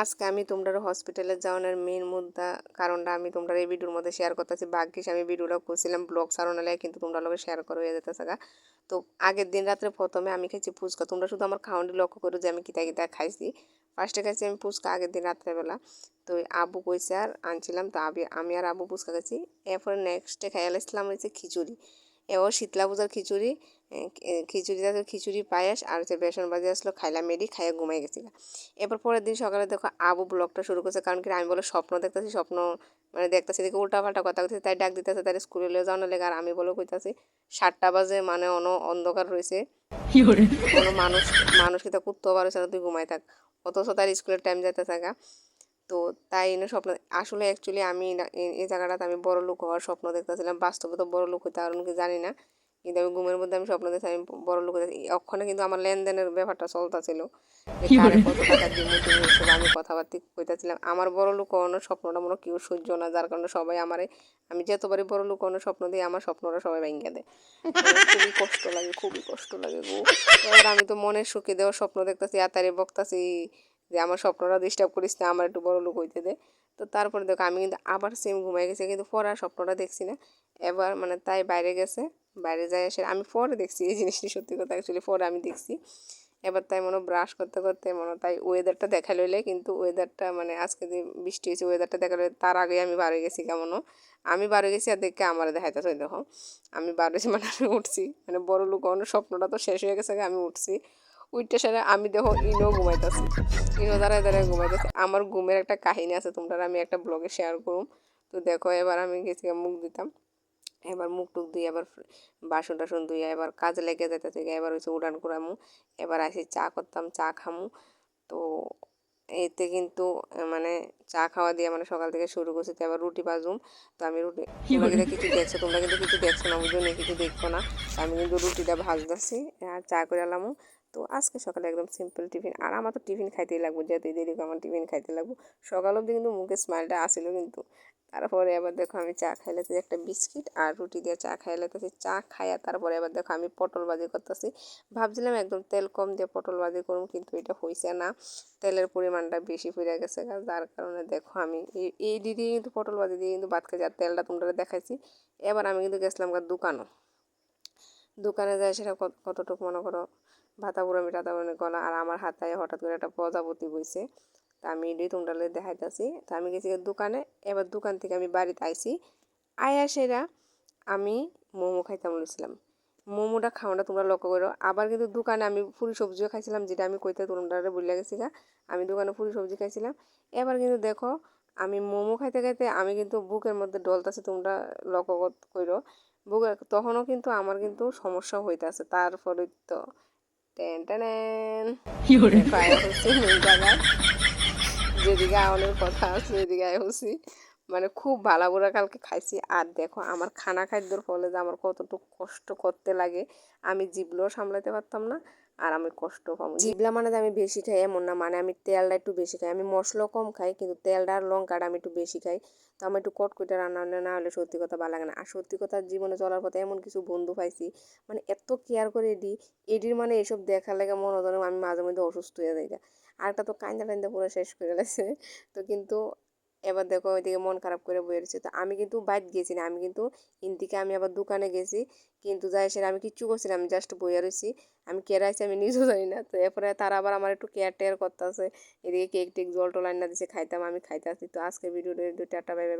আজকে আমি তোমরা হসপিটালে যাওয়ানোর মেন মুদ্রা, কারণটা আমি তোমরা এই ভিডিওর মধ্যে শেয়ার করতেছি। ভাগ্যিস আমি ভিডিওটা করছিলাম ব্লগ সারণালে কিন্তু তোমরা লোকে শেয়ার করে হয়ে যেতেছে গা। তো আগের দিন রাত্রে প্রথমে আমি খাইছি ফুচকা। তোমরা শুধু আমার খাওয়ানটি লক্ষ্য করো যে আমি কিতা কিতা খাইছি। ফার্স্টে খাইছি আমি ফুচকা, আগের দিন রাত্রেবেলা। তো আবু কইছে আর আনছিলাম, তো আবি আমি আর আবু ফুচকা খাইছি। এরপরে নেক্সটে ইসলাম হয়েছে খিচুড়ি। এও শীতলা পূজার খিচুড়ি। খিচুড়ি থাকে খিচুড়ি পায়েস আর হচ্ছে বেসন ভাজি আসলো খাইলাম মেডি খাইয়ে ঘুমাই গেছিলাম। এরপর পরের দিন সকালে দেখো আবু ব্লগটা শুরু করছে কারণ কি আমি বলে স্বপ্ন দেখতেছি স্বপ্ন মানে দেখতেছি দেখে উল্টা পাল্টা কথা বলতেছি তাই ডাক দিতেছে তাই স্কুলে লিয়ে যাওয়ানো লেগে আর আমি বলে কইতাছি সাতটা বাজে মানে অন অন্ধকার রয়েছে কোনো মানুষ মানুষ কি তা কুত্তো পারছে না তুই ঘুমাই থাক। অথচ তার স্কুলের টাইম যাইতে থাকা তো তাই এনে স্বপ্ন আসলে অ্যাকচুয়ালি আমি এই জায়গাটাতে আমি বড় লোক হওয়ার স্বপ্ন দেখতেছিলাম বাস্তবে তো বড় লোক হইতে আর কি জানি না। কিন্তু আমি ঘুমের মধ্যে আমি স্বপ্ন দেখছি আমি বড় লোক ওখানে কিন্তু আমার লেনদেনের ব্যাপারটা চলতেছিল কত টাকা আমি কথাবার্তা কইতেছিলাম। আমার বড় লোক হওয়ানোর স্বপ্নটা মনে কেউ সহ্য না যার কারণে সবাই আমারে আমি যতবারই বড় লোক হওয়ানোর স্বপ্ন দিই আমার স্বপ্নটা সবাই ভেঙে দেয়। খুবই কষ্ট লাগে খুবই কষ্ট লাগে গো। এবার আমি তো মনের সুখে দেওয়ার স্বপ্ন দেখতেছি আতারে বকতাছি যে আমার স্বপ্নটা ডিস্টার্ব করিস না আমার একটু বড় লোক হইতে দে। তো তারপরে দেখো আমি কিন্তু আবার সেম ঘুমাই গেছি, কিন্তু পড়ার স্বপ্নটা দেখছি না। এবার মানে তাই বাইরে গেছে, বাইরে যাই এসে আমি পরে দেখছি এই জিনিসটি সত্যি কথা অ্যাকচুয়ালি পরে আমি দেখছি। এবার তাই মনে ব্রাশ করতে করতে মনে তাই ওয়েদারটা দেখা লইলে কিন্তু ওয়েদারটা মানে আজকে যে বৃষ্টি হয়েছে ওয়েদারটা দেখা লইলে তার আগে আমি বাড়ি গেছি কেমনও আমি বাড়ি গেছি আর দেখে আমার দেখাইতেছে, দেখো। আমি বাড়ি মানে আমি উঠছি মানে বড় লোক স্বপ্নটা তো শেষ হয়ে গেছে আমি উঠছি। উইটটা সেরে আমি দেখো ইনো ঘুমাইতেছি। ইনো দ্বারা দাঁড়ায় ঘুমাইতেছি। আমার ঘুমের একটা কাহিনী আছে, তোমরা আমি একটা ব্লগে শেয়ার করুম। তো দেখো, এবার আমি গেছি মুখ দিতাম এবার মুখ টুক দিয়ে এবার বাসন টাসন ধুইয়া, এবার কাজে লেগে যেতেছে এবার হচ্ছে উড়ান করামু। এবার আসি চা করতাম, চা খামু। তো এতে কিন্তু মানে চা খাওয়া দিয়ে মানে সকাল থেকে শুরু করছি, তো এবার রুটি বাজুম। তো আমি রুটি, তোমরা কিছু দেখছ তোমরা কিন্তু কিছু দেখছ না, বুঝো কিছু দেখব না। আমি কিন্তু রুটিটা ভাজতেছি আর চা করে আলামু তো আজকে সকালে একদম সিম্পল টিফিন আর আমার তো টিফিন খাইতেই লাগবো, যেহেতু দেরি আমার টিফিন খাইতে লাগবো। সকাল অবধি কিন্তু মুখে স্মাইলটা আসিল কিন্তু। তারপরে আবার দেখো আমি চা খাইলেছি একটা বিস্কিট আর রুটি দিয়ে চা খাইলেতেছি চা খাইয়া তারপরে আবার দেখো আমি পটল বাজি করতেছি। ভাবছিলাম একদম তেল কম দিয়ে পটল বাজি করুম, কিন্তু এটা হয়েছে না। তেলের পরিমাণটা বেশি পড়ে গেছে যার কারণে দেখো আমি এই দিয়ে কিন্তু পটল বাজি দিয়ে কিন্তু ভাত আর তেলটা তোমরা দেখাইছি। এবার আমি কিন্তু গেছিলাম দোকানও দোকানে। যায় সেটা কতটুকু মনে করো ভাতা বুড়ামি টাতা গলা আর আমার হাতায় হঠাৎ করে একটা প্রজাপতি বইছে। তা আমি তোমরা দেখাইতেছি। তা আমি গেছি দোকানে এবার দোকান থেকে আমি বাড়িতে আইছি। আয়া সেরা আমি মোমো খাইতাম বলেছিলাম। মোমোটা খাওয়াটা তোমরা লক্ষ্য করো আবার কিন্তু দোকানে আমি ফুল সবজিও খাইছিলাম যেটা আমি কইতে তোমরা বলে গেছি গা। আমি দোকানে ফুল সবজি খাইছিলাম। এবার কিন্তু দেখো আমি মোমো খাইতে খাইতে আমি কিন্তু বুকের মধ্যে ডলতাছে তোমরা লক্ষ্য করো বুকের তখনও কিন্তু আমার কিন্তু সমস্যা হইতেছে তারপরে তো টেন টেন যেদিকে আওয়ানোর কথা আছে এদিকে হচ্ছি মানে খুব ভালো করে কালকে খাইছি। আর দেখো, আমার খানা খাদ্যর ফলে যে আমার কতটুকু কষ্ট করতে লাগে, আমি জিবলেও সামলাতে পারতাম না, আর আমি কষ্ট পাবো জিবলা মানে আমি বেশি খাই এমন না মানে আমি তেলটা একটু বেশি খাই। আমি মশলা কম খাই, কিন্তু তেলটা আর লঙ্কাটা আমি একটু বেশি খাই। তো আমি একটু কটকুটে রান্না না হলে সত্যি কথা ভালো লাগে না। আর সত্যি কথা জীবনে চলার পথে এমন কিছু বন্ধু পাইছি মানে এত কেয়ার করে এডি, এডির মানে এসব দেখার লাগে মনে আমি মাঝে মধ্যে অসুস্থ হয়ে যাই আর একটা তো কান্দা টান্দা পুরো শেষ করে গেছে তো কিন্তু এবার দেখো ওইদিকে মন খারাপ করে বয়ে রয়েছে। তো আমি কিন্তু বাইক গেছি না, আমি কিন্তু ইন্দিকে আমি আবার দোকানে গেছি। কিন্তু যাই সেটা আমি কিচ্ছু করছি না, আমি জাস্ট বইয়া রয়েছি আমি কেরাইছি আমি নিজেও জানি না। তো এরপরে তারা আবার আমার একটু কেয়ার টেয়ার করতে আছে এদিকে কেক টেক জল টল আনা দিছে, খাইতাম আমি, খাইতে আসি তো আজকে ভিডিওটা টাটা বাইবে